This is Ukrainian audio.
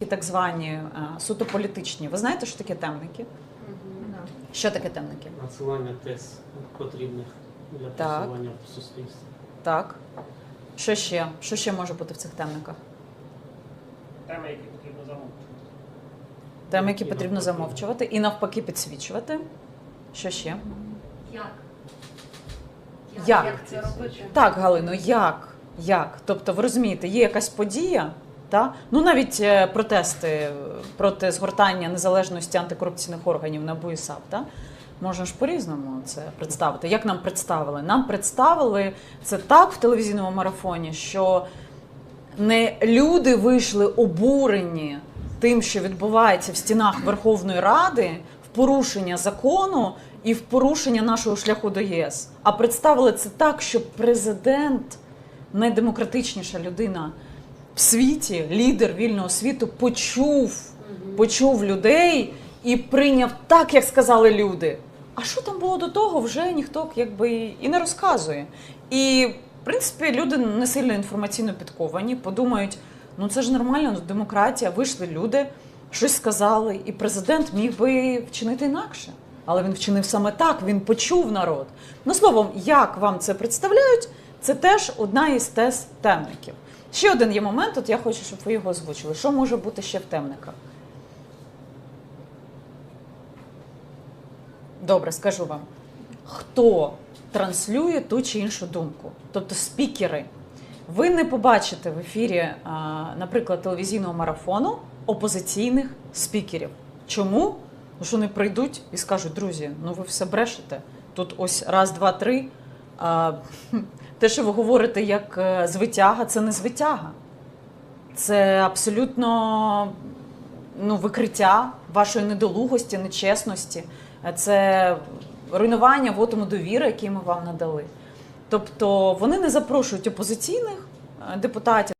І так звані е, суто політичні. Ви знаєте, що таке темники? Що таке темники? Надсилання тез потрібних для Так. просування в суспільстві. Так. Що ще? Що ще може бути в цих темниках? Теми, які потрібно замовчувати. Теми, які І потрібно навпаки. замовчувати і навпаки підсвічувати. Що ще? Як? Як? Як це робити? Так, Галино, як? Як? Тобто, ви розумієте, є якась подія, та? ну навіть е, протести е, проти згортання незалежності антикорупційних органів НАБУ і та? Можна ж по-різному це представити. Як нам представили? Нам представили це так в телевізійному марафоні, що не люди вийшли обурені тим, що відбувається в стінах Верховної Ради, в порушення закону і в порушення нашого шляху до ЄС. А представили це так, що президент, найдемократичніша людина в світі, лідер вільного світу, почув, почув людей і прийняв так, як сказали люди. А що там було до того, вже ніхто якби і не розказує. І в принципі люди не сильно інформаційно підковані, подумають, ну це ж нормально, ну, демократія, вийшли люди, щось сказали, і президент міг би вчинити інакше. Але він вчинив саме так, він почув народ. Ну, словом, як вам це представляють, це теж одна із тез темників. Ще один є момент, от я хочу, щоб ви його озвучили. Що може бути ще в темниках? Добре, скажу вам. Хто транслює ту чи іншу думку? Тобто спікери. Ви не побачите в ефірі, наприклад, телевізійного марафону опозиційних спікерів. Чому? Тому що вони прийдуть і скажуть, друзі, ну ви все брешете. Тут ось раз, два, три. Те, що ви говорите як е, звитяга, це не звитяга. Це абсолютно ну, викриття вашої недолугості, нечесності. Це руйнування вотому довіри, який ми вам надали. Тобто вони не запрошують опозиційних е, депутатів.